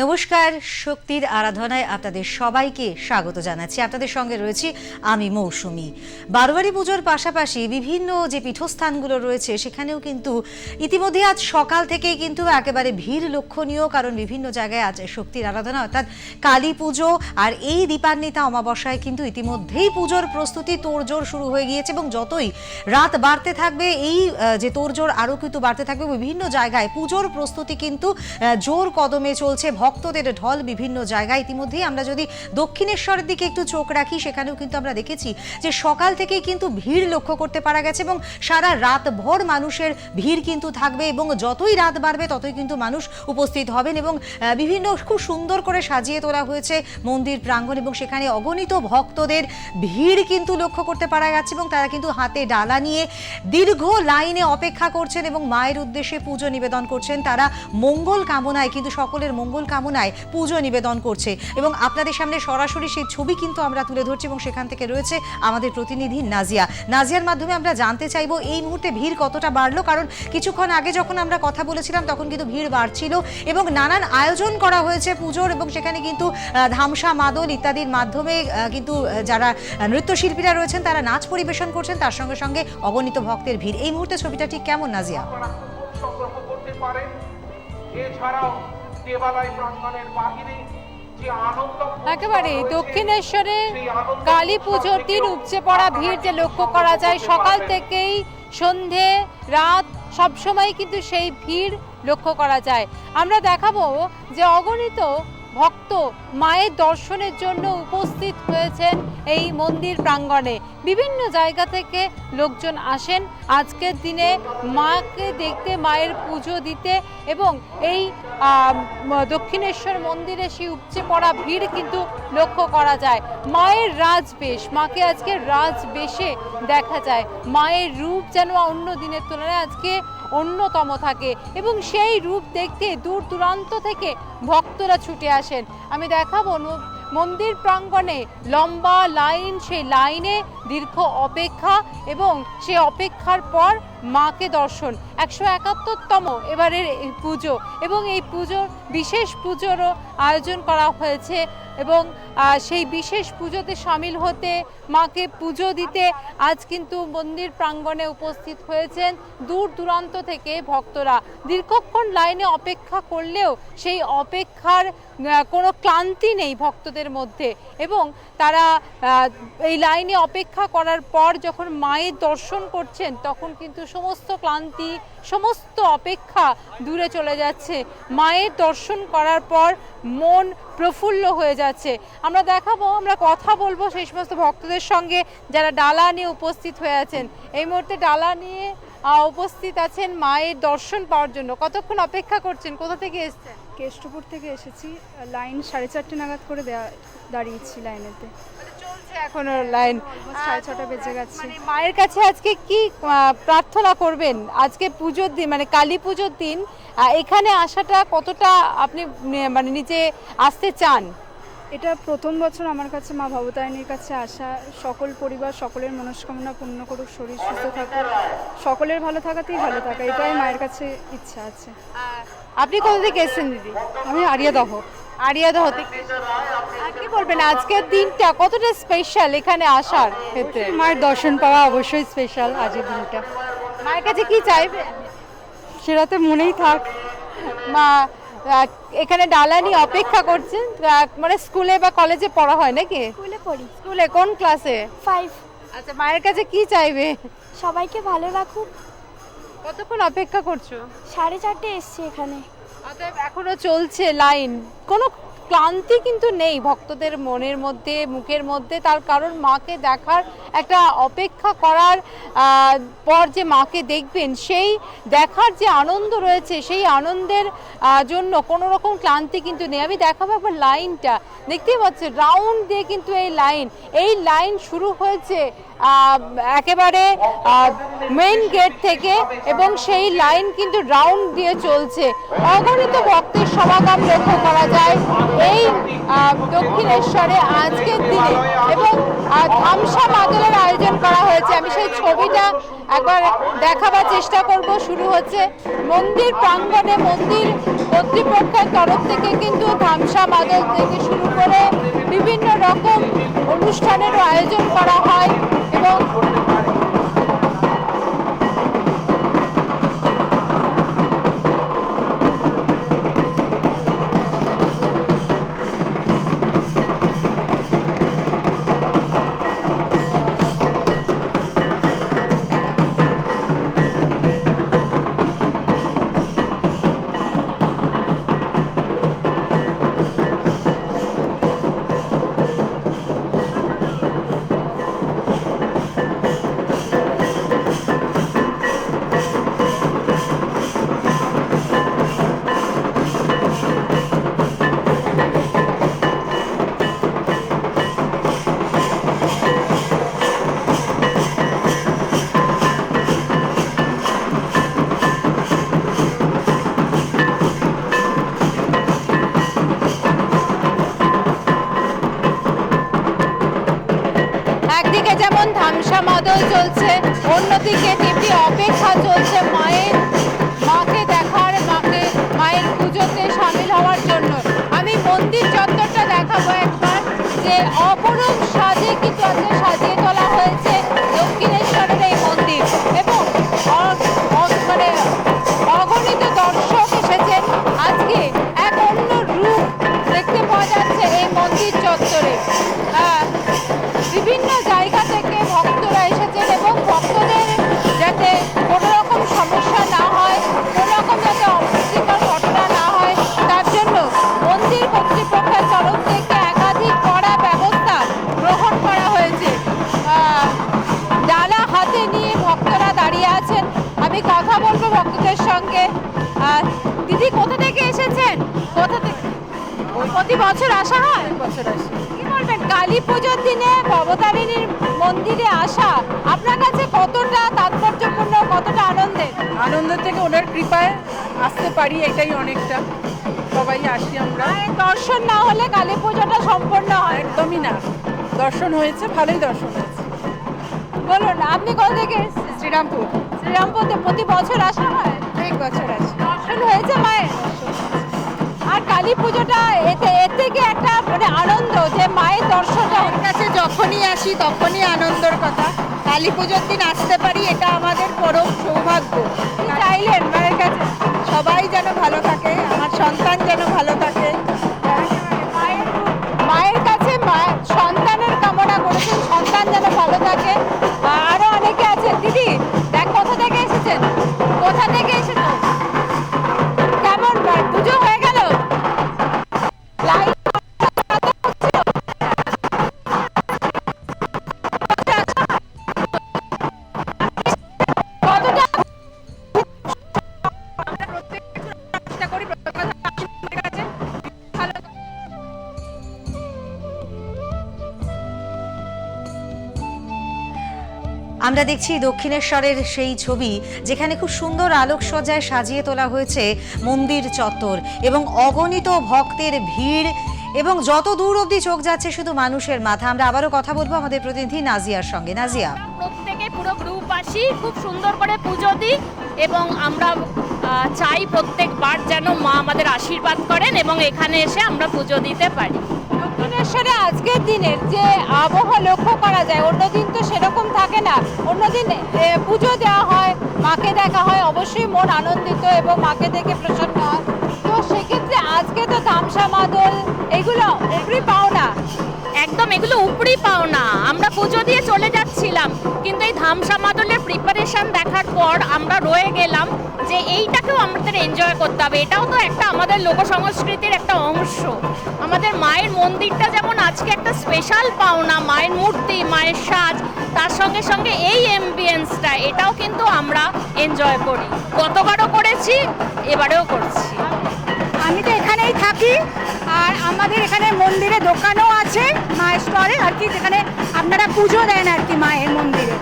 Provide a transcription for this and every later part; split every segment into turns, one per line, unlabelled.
নমস্কার, শক্তির আরাধনায় আপনাদের সবাইকে স্বাগত জানাচ্ছি। আপনাদের সঙ্গে রয়েছি আমি মৌসুমি। বারোয়ারি পুজোর পাশাপাশি বিভিন্ন যে পীঠস্থানগুলো রয়েছে, সেখানেও কিন্তু ইতিমধ্যে আজ সকাল থেকেই কিন্তু একেবারে ভিড় লক্ষণীয়, কারণ বিভিন্ন জায়গায় আজ শক্তির আরাধনা, অর্থাৎ কালী পুজো আর এই দীপান্বিতা অমাবস্যায় কিন্তু ইতিমধ্যেই পুজোর প্রস্তুতি তোড়জোড় শুরু হয়ে গিয়েছে এবং যতই রাত বাড়তে থাকবে, এই যে তোড়জোড় আরও কিন্তু বাড়তে থাকবে, বিভিন্ন জায়গায় পুজোর প্রস্তুতি কিন্তু জোর কদমে চলছে। ভক্তদের ঢল বিভিন্ন জায়গায়। ইতিমধ্যেই আমরা যদি দক্ষিণেশ্বরের দিকে একটু চোখ রাখি, সেখানেও কিন্তু আমরা দেখেছি যে সকাল থেকেই কিন্তু ভিড় লক্ষ্য করতে পারা গেছে এবং সারা রাত ভর মানুষের ভিড় কিন্তু থাকবে এবং যতই রাত বাড়বে, ততই কিন্তু মানুষ উপস্থিত হবেন এবং বিভিন্ন খুব সুন্দর করে সাজিয়ে তোলা হয়েছে মন্দির প্রাঙ্গণ এবং সেখানে অগণিত ভক্তদের ভিড় কিন্তু লক্ষ্য করতে পারা যাচ্ছে এবং তারা কিন্তু হাতে ডালা নিয়ে দীর্ঘ লাইনে অপেক্ষা করছেন এবং মায়ের উদ্দেশ্যে পুজো নিবেদন করছেন। তারা মঙ্গল কামনায় কিন্তু সকলের মঙ্গল কামনায় পুজো নিবেদন করছে। এবং আপনাদের সামনে সরাসরি সেই ছবি কিন্তু আমরা তুলে ধরছি এবং সেখান থেকে রয়েছে আমাদের প্রতিনিধি নাজিয়া। নাজিয়ার মাধ্যমে আমরা জানতে চাইব এই মুহূর্তে ভিড় কতটা বাড়লো? কারণ কিছুক্ষণ আগে যখন আমরা কথা বলেছিলাম তখন কিন্তু ভিড় বাড়ছিল এবং নানান আয়োজন করা হয়েছে পুজোর এবং সেখানে কিন্তু ধামসা, মাদল ইত্যাদির মাধ্যমে কিন্তু যারা নৃত্যশিল্পীরা রয়েছেন তারা নাচ পরিবেশন করছেন। তার সঙ্গে সঙ্গে অগণিত ভক্তের ভিড়। এই মুহূর্তে ছবিটা ঠিক কেমন, নাজিয়া?
এছাড়াও দেবালয় প্রাঙ্গণের বাহিরে
একেবারে দক্ষিণেশ্বরে কালী পুজোর দিন উপচে পড়া ভিড় যে লক্ষ্য করা যায় সকাল থেকেই সন্ধে রাত সবসময় কিন্তু সেই ভিড় লক্ষ্য করা যায়। আমরা দেখাবো যে অগণিত ভক্ত মায়ের দর্শনের জন্য উপস্থিত হয়েছেন এই মন্দির প্রাঙ্গণে। বিভিন্ন জায়গা থেকে লোকজন আসেন। আজকের দিনে মাকে দেখতে, মায়ের পুজো দিতে এবং এই দক্ষিণেশ্বর মন্দিরে সেই উপচে পড়া ভিড় কিন্তু লক্ষ্য করা যায়। মায়ের রাজবেশ, মাকে আজকে রাজবেশে দেখা যায়। মায়ের রূপ যেন অন্য দিনের তুলনায় আজকে অন্যতম থাকে এবং সেই রূপ দেখতে দূর দূরান্ত থেকে ভক্তরা ছুটে আসেন। আমি দেখাবো মন্দির প্রাঙ্গণে লম্বা লাইন সেই লাইনে দীর্ঘ অপেক্ষা এবং সে অপেক্ষার পর মাকে দর্শন। একশো একাত্তরতম এবারের এই পুজো এবং এই পুজোর বিশেষ পুজোরও আয়োজন করা হয়েছে এবং সেই বিশেষ পুজোতে সামিল হতে, মাকে পুজো দিতে আজ কিন্তু মন্দির প্রাঙ্গণে উপস্থিত হয়েছেন দূর দূরান্ত থেকে ভক্তরা। দীর্ঘক্ষণ লাইনে অপেক্ষা করলেও সেই অপেক্ষার কোনো ক্লান্তি নেই ভক্তদের মধ্যে এবং তারা এই লাইনে অপেক্ষা করার পর যখন মায়ের দর্শন করছেন তখন কিন্তু সমস্ত ক্লান্তি, সমস্ত অপেক্ষা দূরে চলে যাচ্ছে। মায়ের দর্শন করার পর মন প্রফুল্ল হয়ে যাচ্ছে। আমরা দেখাবো, আমরা কথা বলব সেই সমস্ত ভক্তদের সঙ্গে যারা ডালা নিয়ে উপস্থিত হয়ে আছেন। এই মুহূর্তে ডালা নিয়ে উপস্থিত আছেন মায়ের দর্শন পাওয়ার জন্য। কতক্ষণ অপেক্ষা করছেন? কোথা থেকে এসছেন?
কেষ্টপুর থেকে এসেছি। লাইন সাড়ে চারটে নাগাদ করে দেয়া, দাঁড়িয়েছি লাইনেতে।
চলছে এখনও লাইন
সাড়ে ছটা বেজে গেছে।
মানে মায়ের কাছে আজকে কি প্রার্থনা করবেন? আজকে পুজোর দিন মানে কালী পুজোর দিন এখানে আসাটা কতটা আপনি মানে নিজে আসতে চান?
এটা প্রথম বছর আমার কাছে মা ভবতারিণীর কাছে আসা সকল পরিবার সকলের মনস্কামনা পূর্ণ করুক শরীর সুস্থ থাকুক সকলের ভালো থাকাতেই ভালো থাকা এটাই মায়ের কাছে ইচ্ছা আছে।
আপনি কোথা থেকে এসেছেন দিদি?
আমি আরিয়াদহ।
আরিয়াদহ থেকে কি বলবেন আজকের দিনটা কতটা স্পেশাল এখানে আসার ক্ষেত্রে?
মায়ের দর্শন পাওয়া অবশ্যই স্পেশাল আজকের দিনটা।
মায়ের কাছে কি চাইবেন
সেটা তো মনেই থাক।
মা এখানে ডালা নিয়ে অপেক্ষা করছেন। মানে স্কুলে বা কলেজে পড়া হয় নাকি?
স্কুলে পড়ি।
স্কুলে কোন ক্লাসে?
ফাইভ
আচ্ছা মায়ের কাছে কি চাইবে?
সবাইকে ভালো রাখুক।
কতক্ষণ অপেক্ষা করছ?
সাড়ে চারটে এসছে এখানে।
অতএব এখনও চলছে লাইন। কোনো ক্লান্তি কিন্তু নেই ভক্তদের মনের মধ্যে, মুখের মধ্যে। তার কারণ মাকে দেখার একটা অপেক্ষা করার পর যে মাকে দেখবেন, সেই দেখার যে আনন্দ রয়েছে, সেই আনন্দের জন্য কোনো রকম ক্লান্তি কিন্তু নেই। আমি দেখাবো একবার লাইনটা। দেখতেই পাচ্ছি রাউন্ড দিয়ে কিন্তু এই লাইন এই লাইন শুরু হয়েছে একেবারে মেইন গেট থেকে এবং সেই লাইন কিন্তু রাউন্ড দিয়ে চলছে। অগণিত ভক্তের সমাগম লক্ষ্য করা যায় এই দক্ষিণেশ্বরে আজকের দিনে। এবং ধামসা মাদলের আয়োজন করা হয়েছে। আমি সেই ছবিটা একবার দেখাবার চেষ্টা করব। শুরু হচ্ছে মন্দির প্রাঙ্গণে। মন্দির কর্তৃপক্ষের তরফ থেকে কিন্তু ধামসা মাদল থেকে শুরু করে বিভিন্ন রকম অনুষ্ঠানেরও আয়োজন করা হয় এবং যেমন ধামসা মাদল চলছে, অন্যদিকে তেমনি অপেক্ষা চলছে মায়ের, মাকে দেখার, মাকে, মায়ের পুজোতে সামিল হওয়ার জন্য। আমি মন্দির চত্বরটা দেখাবো একবার, যে অপরূপ সাজে কিন্তু আজকে সাজিয়ে প্রতি বছর আসা হয় বছর আসি। কি বলবেন? কালী পুজোর দিনে ভবতারিণীর মন্দিরে আসা আপনার কাছে কতটা তাৎপর্যপূর্ণ কতটা আনন্দের?
আনন্দ থেকে ওনার কৃপায় আসতে পারি এটাই অনেকটা। সবাই আসি আমরা।
দর্শন না হলে কালী পুজোটা সম্পূর্ণ হয়
একদমই না। দর্শন হয়েছে ভালোই দর্শন হয়েছে।
বলুন আপনি কোথা থেকে
শ্রীরামপুর।
শ্রীরামপুরতে প্রতি বছর আসা হয়?
এক বছর আসি।
দর্শন হয়েছে মায়ের? কালী পুজোটা এতে এর থেকে একটা মানে আনন্দ যে মায়ের দর্শনটা
মায়ের কাছে যখনই আসি তখনই আনন্দর কথা। কালী পুজোর দিন আসতে পারি এটা আমাদের পরম সৌভাগ্য।
চাইলেন মায়ের কাছে?
সবাই যেন ভালো থাকে আমার সন্তান যেন ভালো থাকে।
মায়ের মায়ের কাছে মা- সন্তানের কামনা করেছেন সন্তান যেন ভালো থাকে। আরও অনেকে আছেন। দিদি দেখ কোথা থেকে এসেছেন? কোথা থেকে
আমরা দেখছি দক্ষিণেশ্বরের সেই ছবি, যেখানে খুব সুন্দর আলোকসজ্জায় সাজিয়ে তোলা হয়েছে মন্দির চত্বর এবং অগণিত ভক্তের ভিড় এবং যত দূর অবধি চোখ যাচ্ছে শুধু মানুষের মাথা। আমরা আবারও কথা বলব আমাদের প্রতিনিধি নাজিয়ার সঙ্গে। নাজিয়া।
প্রত্যেকে পুরো গ্রুপ আসি, খুব সুন্দর করে পুজো দিই এবং আমরা চাই প্রত্যেকবার যেন মা আমাদের আশীর্বাদ করেন এবং এখানে এসে আমরা পুজো দিতে পারি।
দক্ষিণেশ্বরে আজকের দিনের যে আবহাওয়া লক্ষ্য করা যায় অন্যদিন তো সেরকম থাকে না। অন্যদিন পুজো দেওয়া হয়, মাকে দেখা হয়, অবশ্যই মন আনন্দিত এবং মাকে দেখে প্রসন্ন হয়। তো সেক্ষেত্রে আজকে তো তামসা মাদল, এগুলো এগুলি পাও না
একদম, এগুলো উপরি পাও না আমরা পুজো দিয়ে চলে যাচ্ছিলাম, কিন্তু এই ধামসা মাদলের প্রিপারেশন দেখার পর আমরা রয়ে গেলাম যে এইটাকেও আমাদের এনজয় করতে হবে। এটাও তো একটা আমাদের লোক সংস্কৃতির একটা অংশ। আমাদের মায়ের মন্দিরটা যেমন আজকে একটা স্পেশাল পাওনা, মায়ের মূর্তি, মায়ের সাজ, তার সঙ্গে সঙ্গে এই এমবিয়েন্সটা এটাও কিন্তু আমরা এনজয় করি। গতবারও করেছি, এবারেও করছি।
আমি তো এখানেই থাকি, আর আমাদের এখানে মন্দিরে দোকানও আছে মায়ের স্টলে আর কি যেখানে আপনারা পুজো দেন আর কি মায়ের মন্দিরে।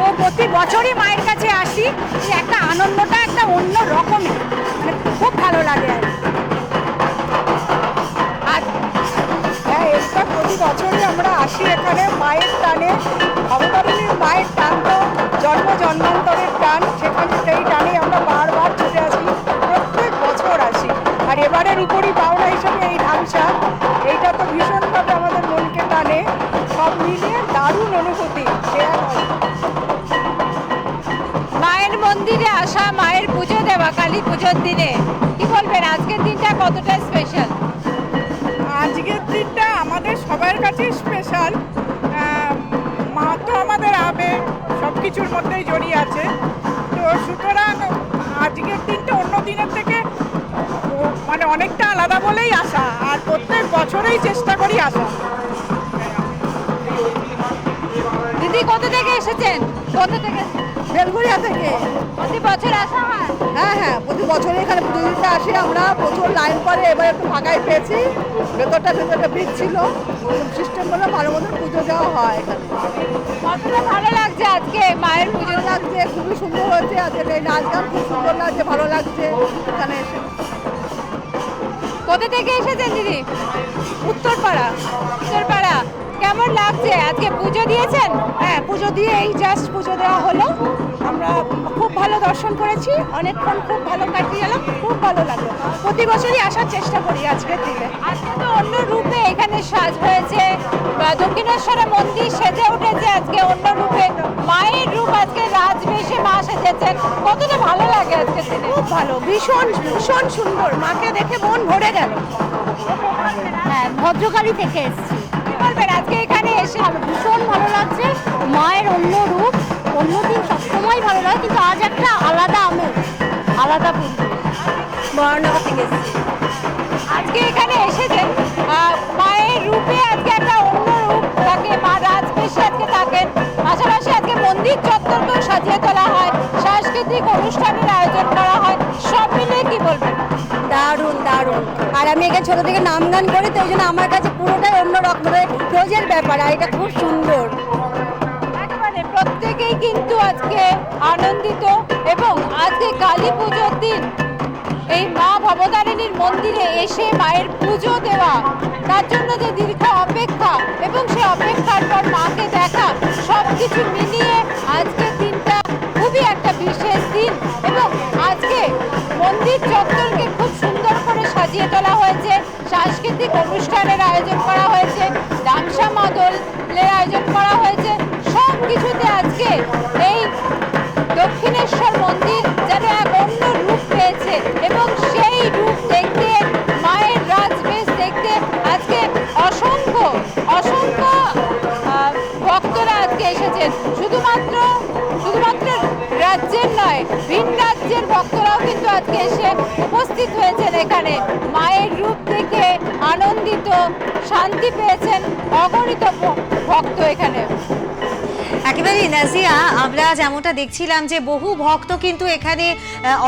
তো প্রতি বছরই মায়ের কাছে আসি একটা আনন্দটা একটা অন্য রকমের। মানে খুব ভালো লাগে আর
হ্যাঁ এটা প্রতি বছরই আমরা আসি
আসি এখানে মায়ের টানে। অবতরণের মায়ের
কালী পুজোর দিনে। কি বলবেন? আজকের দিনটা কতটা স্পেশাল
আজকের দিনটা আমাদের সবার কাছে স্পেশাল মা তো আমাদের আবেগ সব কিছুর মধ্যেই জড়িয়ে আছে। তো সুতরাং আজকের দিনটা অন্য দিনের থেকে মানে অনেকটা আলাদা বলেই আসা। আর প্রত্যেক বছরেই চেষ্টা করি আসা।
দিদি কোথা থেকে এসেছেন? কোথা থেকে?
বেলঘরিয়া থেকে।
প্রতি বছর আসা হয়?
হ্যাঁ হ্যাঁ প্রতি বছরে এখানে পুজো দিতে আসি আমরা। প্রচুর লাইন পরে এবার একটু ফাঁকাই পেয়েছি। ভেতরটা ভেতরটা ভিড় ছিল। সিস্টেম করে ভালো মতন পুজো দেওয়া হয় এখানে।
কতটা ভালো লাগছে আজকে? মায়ের পুজো?
লাগছে খুবই সুন্দর হয়েছে। আজকে এই নাচ গান খুব সুন্দর লাগছে ভালো লাগছে এখানে এসে।
কোথা থেকে এসেছেন দিদি? উত্তরপাড়া। উত্তরপাড়া। কেমন লাগছে? আজকে পুজো দিয়েছেন?
হ্যাঁ পুজো দিয়ে এই জাস্ট পুজো দেওয়া হলো। আমরা খুব ভালো দর্শন করেছি। অনেকক্ষণ খুব ভালো কাটিয়ে গেলাম খুব ভালো লাগল। প্রতি বছরই আসার চেষ্টা করি আজকের দিনে।
আজকে তো অন্য রূপে এখানে সাজ হয়েছে দক্ষিণেশ্বরের মন্দির সেজে উঠেছে আজকে অন্য রূপে। মায়ের রূপ আজকে রাজবেশে মা সেজেছেন কতটা ভালো লাগে আজকে দিনে।
খুব ভালো ভীষণ ভীষণ সুন্দর। মাকে দেখে মন ভরে গেল।
হ্যাঁ ভদ্রকালী থেকে এসেছি।
বলবেন আজকে এখানে এসে।
আমার ভীষণ ভালো লাগছে। মায়ের অন্য রূপ, অন্য দিন সবসময় ভালো লাগে, কিন্তু আজ একটা আলাদা আমেজ, আলাদা পরিবেশ। মহানগর থেকে
আজকে এখানে এসেছেন মায়ের রূপে আজকে একটা অন্য রূপ থাকে মা রাজবেশে আজকে থাকেন। পাশাপাশি আজকে মন্দির চত্বরকেও সাজিয়ে তোলা হয়, সাংস্কৃতিক অনুষ্ঠানের আয়োজন করা হয়। সব মিলিয়ে কি বলবেন?
দারুণ। আর আমি এখানে ছোট থেকে নাম গান করি, তো ওই জন্য আমার কাছে পুরোটাই অন্য রকমের রোজের ব্যাপার, আর এটা খুব সুন্দর।
প্রত্যেকেই কিন্তু আজকে আনন্দিত, এবং আজকে কালী পুজোর দিন এই মা ভবতারিণীর মন্দিরে এসে মায়ের পুজো দেওয়া, তার জন্য যে দীর্ঘ অপেক্ষা, এবং সে অপেক্ষার পর মাকে দেখা সব কিছু মিলিয়ে আজকের দিনটা খুবই একটা বিশেষ দিন, এবং আজকে মন্দির করে সাজিয়ে তোলা হয়েছে। সাংস্কৃতিক অনুষ্ঠানের আয়োজন করা হয়েছে। ডামসা মদলের আয়োজন করা হয়েছে। সব কিছুতে আজকে এই দক্ষিণেশ্বর মন্দির নয় ভিন রাজ্যের ভক্তরাও কিন্তু আজকে এসে উপস্থিত হয়েছেন এখানে। মায়ের রূপ দেখে আনন্দিত, শান্তি পেয়েছেন অগণিত ভক্ত এখানে।
একেবারেই, নাজিয়া, আমরা যেমনটা দেখছিলাম যে বহু ভক্ত কিন্তু এখানে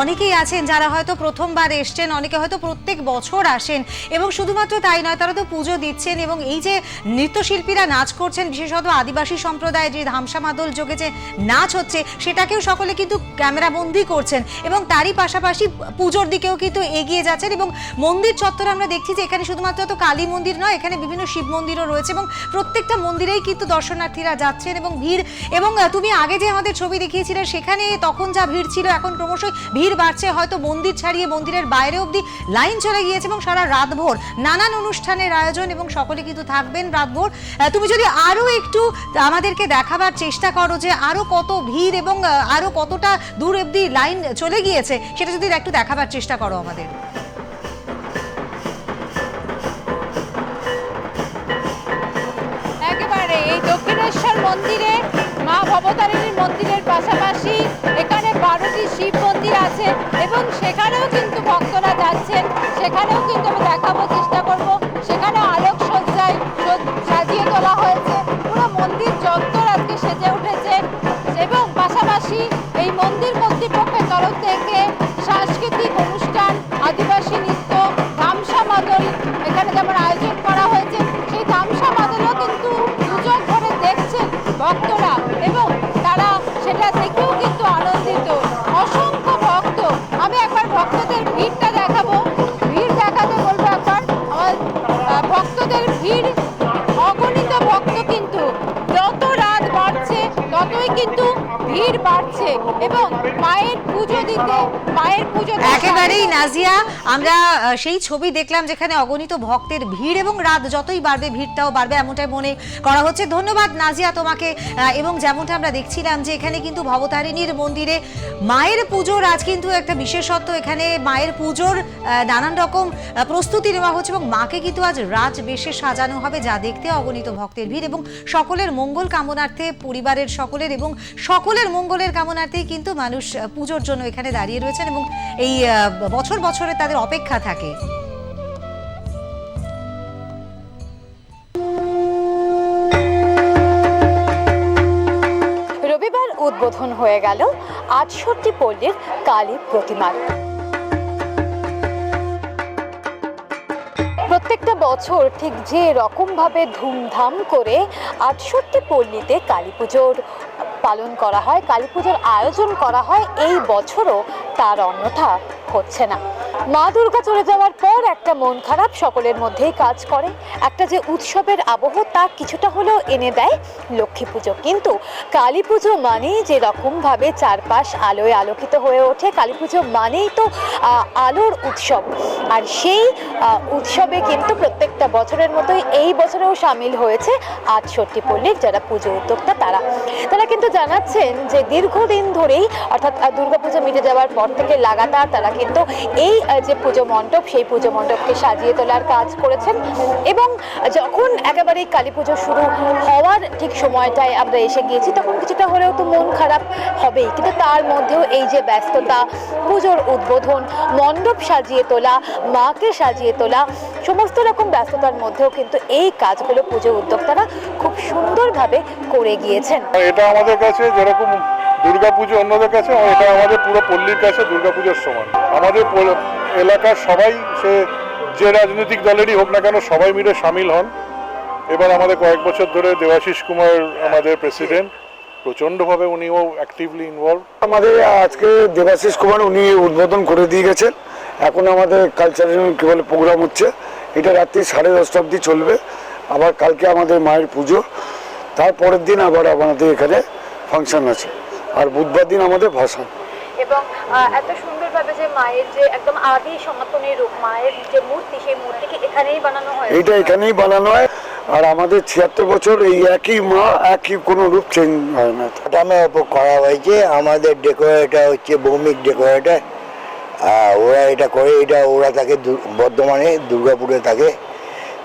অনেকেই আছেন যারা হয়তো প্রথমবার এসছেন, অনেকে হয়তো প্রত্যেক বছর আসেন এবং শুধুমাত্র তাই নয়, তারা তো পুজো দিচ্ছেন এবং এই যে নৃত্যশিল্পীরা নাচ করছেন, বিশেষত আদিবাসী সম্প্রদায় যে ধামসা মাদল যোগে যে নাচ হচ্ছে, সেটাকেও সকলে কিন্তু ক্যামেরাবন্দি করছেন এবং তারই পাশাপাশি পুজোর দিকেও কিন্তু এগিয়ে যাচ্ছেন এবং মন্দির চত্বরে আমরা দেখছি যে এখানে শুধুমাত্র তো কালী মন্দির নয়, এখানে বিভিন্ন শিব মন্দিরও রয়েছে এবং প্রত্যেকটা মন্দিরেই কিন্তু দর্শনার্থীরা যাচ্ছেন এবং ভিড় এবং তুমি আগে যে আমাদের ছবি দেখিয়েছিলে সেখানে তখন যা ভিড় ছিল এখন ক্রমশই ভিড় বাড়ছে। হয়তো মন্দির ছাড়িয়ে মন্দিরের বাইরে অবধি লাইন চলে গিয়েছে এবং সারা রাতভর নানান অনুষ্ঠানের আয়োজন এবং সকলে কিন্তু থাকবেন রাতভর তুমি যদি আরও একটু আমাদেরকে দেখাবার চেষ্টা করো যে আরও কত ভিড় এবং আহ, আরও কতটা দূর অবধি লাইন চলে গিয়েছে সেটা যদি একটু দেখাবার চেষ্টা করো আমাদের।
একেবারে এই দক্ষিণেশ্বর মন্দিরে মা ভবতারিণীর মন্দিরের পাশাপাশি এখানে বারোটি শিব মন্দির আছে এবং সেখানেও কিন্তু ভক্তরা যাচ্ছেন। সেখানেও কিন্তু আমি দেখাবো, চেষ্টা করব। সেখানে আলোক সজ্জায় সাজিয়ে তোলা হয়েছে। পুরো মন্দির চত্বর আজকে সেজে উঠেছে এবং পাশাপাশি এই মন্দির কর্তৃপক্ষের তরফ থেকে সাংস্কৃতিক অনুষ্ঠান, আদিবাসী নৃত্য ধামসা মাদল, এখানে যেমন আয়োজন এবং মায়ের পুজো দিতে মায়ের পুজো
একেবারেই নাজিয়া। আমরা সেই ছবি দেখলাম যেখানে অগণিত ভক্তের ভিড় এবং রাত যতই বাড়বে ভিড়টাও বাড়বে এমনটাই মনে করা হচ্ছে। ধন্যবাদ নাজিয়া তোমাকে এবং যেমনটা আমরা দেখছিলাম যে এখানে কিন্তু ভবতারিণীর মন্দিরে মায়ের পুজোর আজ কিন্তু একটা বিশেষত্ব। এখানে মায়ের পুজোর নানান রকম প্রস্তুতি নেওয়া হচ্ছে এবং মাকে কিন্তু আজ রাজ বেশে সাজানো হবে যা দেখতে অগণিত ভক্তের ভিড় এবং সকলের মঙ্গল কামনার্থে পরিবারের সকলের এবং সকলের মঙ্গলের কামনার্থেই কিন্তু মানুষ পুজোর জন্য এখানে দাঁড়িয়ে রয়েছেন এবং এই বছর বছরে তাদের অপেক্ষা থাকে।
রবিবার উদ্বোধন হয়ে গেল আটষট্টি পল্লীর কালী প্রতিমার প্রত্যেকটা বছর ঠিক যে রকমভাবে ধুমধাম করে আটষট্টি পল্লীতে কালী পুজোর পালন করা হয়, কালী পুজোর আয়োজন করা হয়, এই বছরও তার অন্যথা হচ্ছে না। মা দুর্গা চলে যাওয়ার পর একটা মন খারাপ সকলের মধ্যেই কাজ করে। একটা যে উৎসবের আবহ, তা কিছুটা হলেও এনে দেয় লক্ষ্মী পুজো। কিন্তু কালী পুজো মানেই যে রকমভাবে চারপাশ আলোয় আলোকিত হয়ে ওঠে, কালী পুজো মানেই তো আলোর উৎসব। আর সেই উৎসবে কিন্তু প্রত্যেকটা বছরের মতোই এই বছরেও সামিল হয়েছে আটষট্টি পল্লীর যারা পুজো উদ্যোক্তা তারা। তারা কিন্তু জানাচ্ছেন যে দীর্ঘদিন ধরেই অর্থাৎ দুর্গাপুজো মিটে যাওয়ার পর থেকে লাগাতার তারা কিন্তু এই যে পুজো মণ্ডপ, সেই পুজো মণ্ডপকে সাজিয়ে তোলার কাজ করেছেন এবং যখন একেবারেই কালী পুজো শুরু হওয়ার ঠিক সময়টায় আমরা এসে গিয়েছি, তখন কিছুটা হলেও তো মন খারাপ হবেই। কিন্তু তার মধ্যেও এই যে ব্যস্ততা, পুজোর উদ্বোধন, মণ্ডপ সাজিয়ে তোলা, মাকে সাজিয়ে তোলা, সমস্ত রকম ব্যস্ততার মধ্যেও কিন্তু এই কাজগুলো পুজো উদ্যোক্তারা খুব সুন্দরভাবে করে গিয়েছেন।
এটা আমাদের কাছে যেরকম দুর্গাপুজো অন্যদের কাছে এটা আমাদের পুরো পল্লীর কাছে দুর্গাপুজোর সমান। আমাদের এলাকার সবাই, সে যে রাজনৈতিক দলেরই হোক না কেন, সবাই মিলে সামিল হন। এবার আমাদের কয়েক বছর ধরে দেবাশিস কুমার আমাদের প্রেসিডেন্ট। প্রচণ্ডভাবে উনিও অ্যাক্টিভলি ইনভলভ
আমাদের আজকে দেবাশিস কুমার উনি উদ্বোধন করে দিয়ে গেছেন। এখন আমাদের কালচারাল কী বলে প্রোগ্রাম হচ্ছে। এটা রাত্রি সাড়ে দশটা অবধি চলবে। আবার কালকে আমাদের মায়ের পুজো। তারপরের দিন আবার আমাদের এখানে ফাংশন আছে। আর বুধবার দিন আমাদের ভাসান
এবং এত সুন্দরভাবে যে মায়ের যে একদম আদি সনাতনী রূপ মায়ের যে মূর্তি সেই মূর্তিকে এখানেই বানানো হয়।
এইটা এখানেই বানানো হয়। আর আমাদের ছিয়াত্তর বছর এই একই মা একই কোনো রূপ চেঞ্জ হয় না।
ওপর করা হয়েছে। আমাদের ডেকোরেটর হচ্ছে ভৌমিক ডেকোরেটর ওরা এটা করে এটা ওরা থাকে বর্ধমানে দুর্গাপুরে থাকে।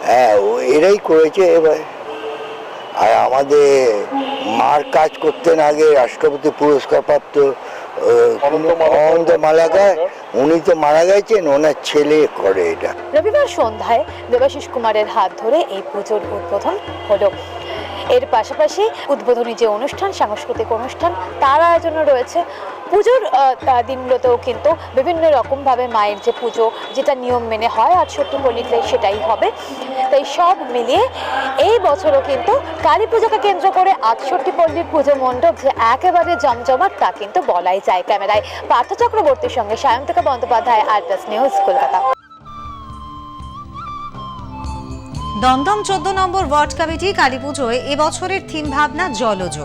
হ্যাঁ ও- এরাই করেছে এবার। আর আমাদের মার কাজ করতেন আগে রাষ্ট্রপতি পুরস্কার প্রাপ্ত আহ, অনন্ত মালাকার। উনি তো মারা গেছেন ওনার ছেলে করে এটা।
রবিবার সন্ধ্যায় দেবাশিস কুমারের হাত ধরে এই পুজোর উদ্বোধন হলো। এর পাশাপাশি উদ্বোধনী যে অনুষ্ঠান, সাংস্কৃতিক অনুষ্ঠান, তার আয়োজনও রয়েছে। পুজোর দিনগুলোতেও কিন্তু বিভিন্ন রকমভাবে মায়ের যে পুজো, যেটা নিয়ম মেনে হয় আটষট্টি পল্লীতে সেটাই হবে। তাই সব মিলিয়ে এই বছরও কিন্তু কালী পুজোকে কেন্দ্র করে আটষট্টি পল্লীর পুজো মণ্ডপ যে একেবারে জমজমাট, তা কিন্তু বলাই যায় ক্যামেরায়। পার্থ চক্রবর্তীর সঙ্গে সায়ন্তিকা বন্দ্যোপাধ্যায় আর নিউজ, কলকাতা।
দমদম চোদ্দ নম্বর ওয়ার্ড কমিটি কালী পুজোয় এবছরের থিম ভাবনা জলজ।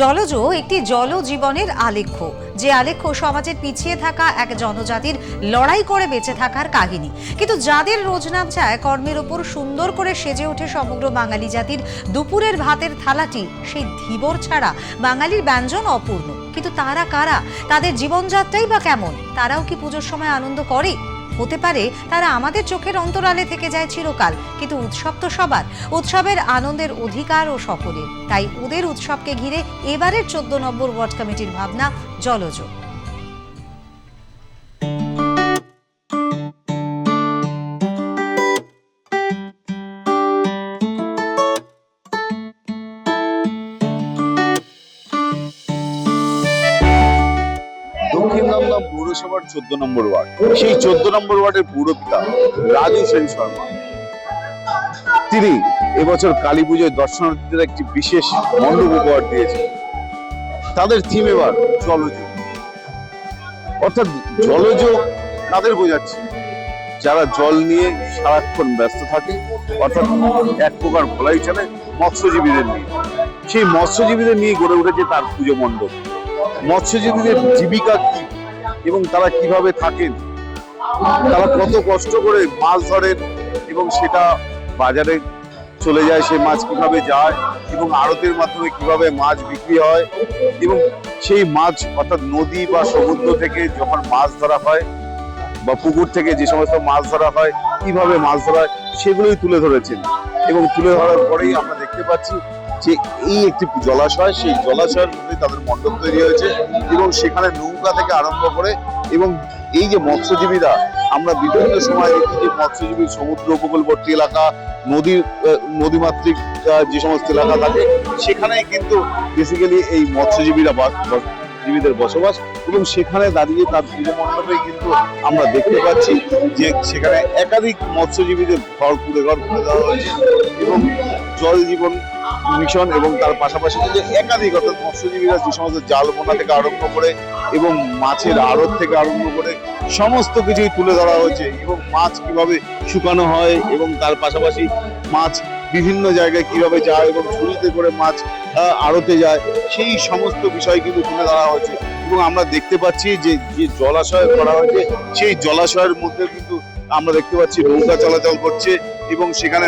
জলজ একটি জল জীবনের আলেখ্য, যে আলেখ্য সমাজের পিছিয়ে থাকা এক জনজাতির লড়াই করে বেঁচে থাকার কাহিনী। কিন্তু যাদের রোজনাম চায়, কর্মের ওপর সুন্দর করে সেজে ওঠে সমগ্র বাঙালি জাতির দুপুরের ভাতের থালাটি, সেই ধীবর ছাড়া বাঙালির ব্যঞ্জন অপূর্ণ। কিন্তু তারা কারা? তাদের জীবনযাত্রাই বা কেমন? তারাও কি পুজোর সময় আনন্দ করে? হতে পারে, তারা আমাদের চোখের অন্তরালে থেকে যায় চিরকাল। কিন্তু উৎসব তো সবার। উৎসবের আনন্দের অধিকার ও সকলের। তাই ওদের উৎসবকে ঘিরে এবারের চোদ্দ নম্বর ওয়ার্ড কমিটির ভাবনা জলজ।
পৌরসভার চোদ্দ নম্বর ওয়ার্ড। সেই চোদ্দ নম্বর ওয়ার্ডের পৌরপিতা রাজু সেন শর্মা। তিনি এবছর কালী পুজোয় দর্শনার্থীদের একটি বিশেষ মণ্ডপ উপহার দিয়েছেন। তাদের থিম এবার জলজ। অর্থাৎ জলজ কাদের বোঝাচ্ছে। যারা জল নিয়ে সারাক্ষণ ব্যস্ত থাকে, অর্থাৎ এক প্রকার বলাই চলে মৎস্যজীবীদের নিয়ে। সেই মৎস্যজীবীদের নিয়ে গড়ে উঠেছে তার পুজো মণ্ডপ। মৎস্যজীবীদের জীবিকা কি? এবং তারা কীভাবে থাকেন, তারা কত কষ্ট করে মাছ ধরেন এবং সেটা বাজারে চলে যায় সেই মাছ কীভাবে যায় এবং আড়তের মাধ্যমে কীভাবে মাছ বিক্রি হয় এবং সেই মাছ অর্থাৎ নদী বা সমুদ্র থেকে যখন মাছ ধরা হয় বা পুকুর থেকে যে সমস্ত মাছ ধরা হয়, কীভাবে মাছ ধরা হয়, সেগুলোই তুলে ধরেছেন এবং তুলে ধরার পরেই আমরা দেখতে পাচ্ছি যে এই একটি জলাশয় সেই জলাশয়ের মধ্যে তাদের মণ্ডপ তৈরি হয়েছে এবং সেখানে নৌকা থেকে আরম্ভ করে এবং এই যে মৎস্যজীবীরা আমরা বিভিন্ন সময় দেখি যে মৎস্যজীবী সমুদ্র উপকূলবর্তী এলাকা আহ, নদীমাতৃক যে সমস্ত এলাকা থাকে সেখানে কিন্তু বেসিক্যালি এই মৎস্যজীবীরা জীবীদের বসবাস এবং সেখানে দাঁড়িয়ে তার পুজো মণ্ডপে কিন্তু আমরা দেখতে পাচ্ছি যে সেখানে একাধিক মৎস্যজীবীদের ঘর কুড়ে ঘর করে দেওয়া হয়েছে এবং জল জীবন মিশন এবং তার পাশাপাশি কিন্তু একাধিক অর্থাৎ মৎস্যজীবীরা যে সমস্ত জাল বোনা থেকে আরম্ভ করে এবং মাছের আড়ত থেকে আরম্ভ করে সমস্ত কিছুই তুলে ধরা হয়েছে এবং মাছ কীভাবে শুকানো হয় এবং তার পাশাপাশি মাছ বিভিন্ন জায়গায় কীভাবে যায় এবং ঝুড়িতে করে মাছ আড়তে যায়, সেই সমস্ত বিষয় কিন্তু তুলে ধরা হয়েছে। এবং আমরা দেখতে পাচ্ছি যে যে জলাশয় করা হয়েছে, সেই জলাশয়ের মধ্যে কিন্তু আমরা দেখতে পাচ্ছি নৌকা চলাচল করছে এবং সেখানে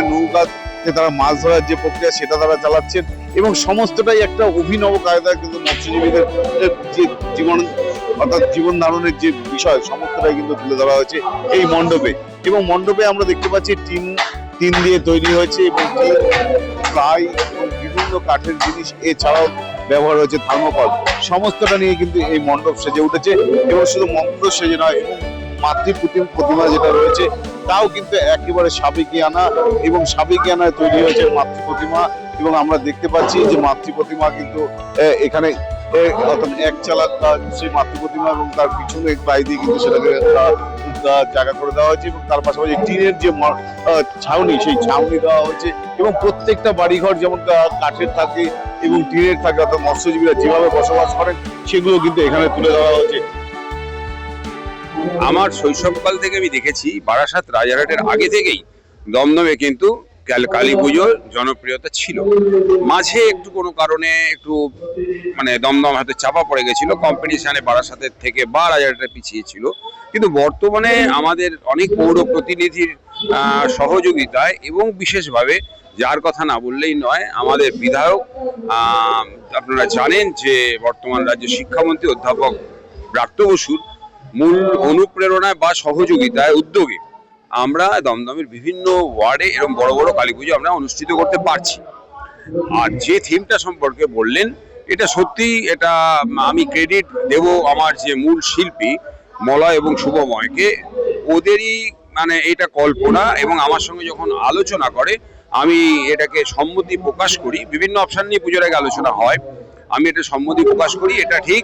নৌকাতে তারা মাছ ধরার যে প্রক্রিয়া সেটা তারা চালাচ্ছেন এবং সমস্তটাই একটা অভিনব কায়দা কিন্তু মৎস্যজীবীদের, যে জীবন, অর্থাৎ জীবন ধারণের যে বিষয়, সমস্তটাই কিন্তু তুলে ধরা হয়েছে এই মণ্ডপে। এবং মণ্ডপে আমরা দেখতে পাচ্ছি টিন টিন দিয়ে তৈরি হয়েছে এবং প্লাই এবং বিভিন্ন কাঠের জিনিস এছাড়াও ব্যবহার হয়েছে থার্মোকল। সমস্তটা নিয়ে কিন্তু এই মণ্ডপ সেজে উঠেছে এবং শুধু মণ্ডপ সেজে নয় এবং মাতৃ প্রতি- প্রতিমা যেটা রয়েছে, তাও কিন্তু একেবারে সাবেকিয়ানা এবং সাবেকিয়ানায় তৈরি হয়েছে মাতৃ প্রতিমা এবং আমরা দেখতে পাচ্ছি যে মাতৃ প্রতিমা কিন্তু এখানে এক চালাক সেই মাতৃ প্রতিমা এবং তার পিছনে প্রায় দিয়ে কিন্তু সেটাকে জায়গা করে দেওয়া হয়েছে এবং তার পাশাপাশি টিনের যে ছাউনি, সেই ছাউনি দেওয়া হয়েছে এবং প্রত্যেকটা বাড়িঘর যেমন কাঠের থাকে এবং টিনের থাকে অর্থাৎ মৎস্যজীবীরা যেভাবে বসবাস করেন, সেগুলো কিন্তু এখানে তুলে ধরা হয়েছে।
আমার শৈশবকাল থেকে আমি দেখেছি বারাসাত রাজারহাটের আগে থেকেই দমদমে কিন্তু কালী পুজোর জনপ্রিয়তা ছিল। মাঝে একটু কোনো কারণে একটু মানে দমদম হাতে চাপা পড়ে গেছিল কম্পিটিশনে বারাসাতের থেকে বা রাজারহাটে পিছিয়ে ছিল। কিন্তু বর্তমানে আমাদের অনেক পৌর প্রতিনিধির সহযোগিতায় এবং বিশেষভাবে যার কথা না বললেই নয়, আমাদের বিধায়ক আপনারা জানেন যে বর্তমান রাজ্য শিক্ষামন্ত্রী অধ্যাপক ব্রাত্য বসুর মূল অনুপ্রেরণায় বা সহযোগিতায় উদ্যোগে আমরা দমদমের বিভিন্ন ওয়ার্ডে এরকম বড় বড় কালী পুজো আমরা অনুষ্ঠিত করতে পারছি। আর যে থিমটা সম্পর্কে বললেন, এটা সত্যি এটা আমি ক্রেডিট দেব আমার যে মূল শিল্পী মলয় এবং শুভময়কে। ওদেরই মানে এটা কল্পনা এবং আমার সঙ্গে যখন আলোচনা করে, আমি এটাকে সম্মতি প্রকাশ করি। বিভিন্ন অপশান নিয়ে পুজোর আগে আলোচনা হয়। আমি এটা সম্মতি প্রকাশ করি, এটা ঠিক।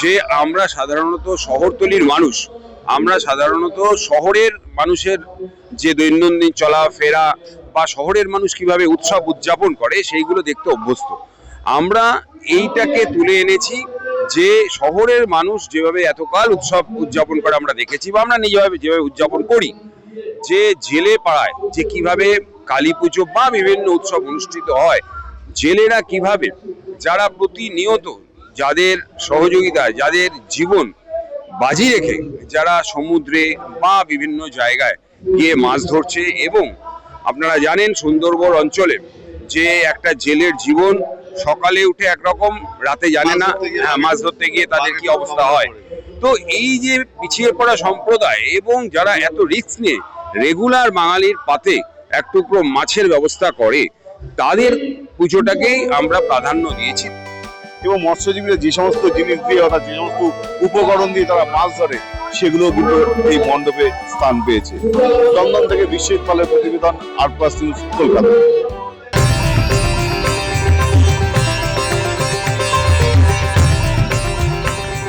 যে আমরা সাধারণত শহরতলির মানুষ, আমরা সাধারণত শহরের মানুষের যে দৈনন্দিন চলাফেরা বা শহরের মানুষ কীভাবে উৎসব উদযাপন করে সেইগুলো দেখতে অভ্যস্ত। আমরা এইটাকে তুলে এনেছি যে শহরের মানুষ যেভাবে এতকাল উৎসব উদযাপন করে আমরা দেখেছি বা আমরা নিজেভাবে যেভাবে উদযাপন করি, যে জেলে পাড়ায় যে কীভাবে কালী পুজো বা বিভিন্ন উৎসব অনুষ্ঠিত হয়, জেলেরা কীভাবে, যারা প্রতিনিয়ত যাদের সহযোগিতায় যাদের জীবন বাজি রেখে যারা সমুদ্রে বা বিভিন্ন জায়গায় গিয়ে মাছ ধরছে এবং আপনারা জানেন সুন্দরবন অঞ্চলে যে একটা জেলের জীবন সকালে উঠে একরকম রাতে জানে না হ্যাঁ, মাছ ধরতে গিয়ে তাদের কি অবস্থা হয়। তো এই যে পিছিয়ে পড়া সম্প্রদায় এবং যারা এত রিস্ক নিয়ে রেগুলার বাঙালির পাতে এক টুকরো মাছের ব্যবস্থা করে তাদের পুজোটাকেই আমরা প্রাধান্য দিয়েছি।
এবং মৎস্যজীবীরা যে সমস্ত জিনিস দিয়ে, অর্থাৎ যে সমস্ত উপকরণ দিয়ে তারা মাছ ধরে, সেগুলো কিন্তু এই মণ্ডপে স্থান পেয়েছে। দমদম থেকে বিশ্বের পালের প্রতিবেদন আট প্লাস নিউজ, কলকাতা।